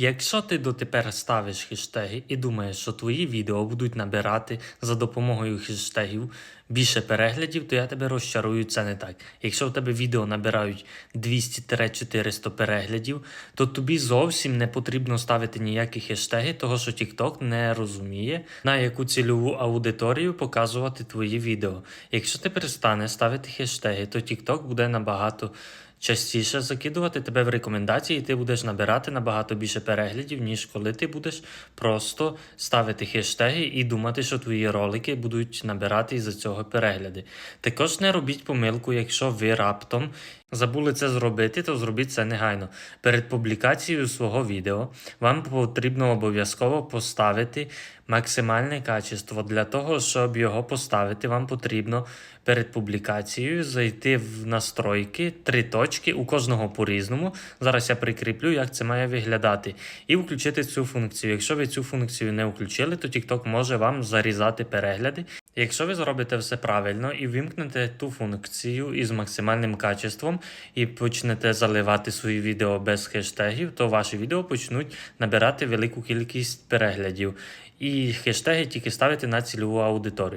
Якщо ти дотепер ставиш хештеги і думаєш, що твої відео будуть набирати за допомогою хештегів більше переглядів, то я тебе розчарую, це не так. Якщо в тебе відео набирають 200-400 переглядів, то тобі зовсім не потрібно ставити ніякі хештеги, того що TikTok не розуміє, на яку цільову аудиторію показувати твої відео. Якщо ти перестанеш ставити хештеги, то TikTok буде набагато частіше закидувати тебе в рекомендації, і ти будеш набирати набагато більше переглядів, ніж коли ти будеш просто ставити хештеги і думати, що твої ролики будуть набирати із-за цього перегляди. Також не робіть помилку, якщо ви раптом забули це зробити, то зробіть це негайно. Перед публікацією свого відео вам потрібно обов'язково поставити максимальне качество. Для того, щоб його поставити, вам потрібно перед публікацією зайти в настройки, три точки, у кожного по-різному. Зараз я прикріплю, як це має виглядати, і включити цю функцію. Якщо ви цю функцію не включили, то TikTok може вам зарізати перегляди. Якщо ви зробите все правильно і вимкнете ту функцію із максимальним качеством і почнете заливати свої відео без хештегів, то ваші відео почнуть набирати велику кількість переглядів. І хештеги тільки ставити на цільову аудиторію.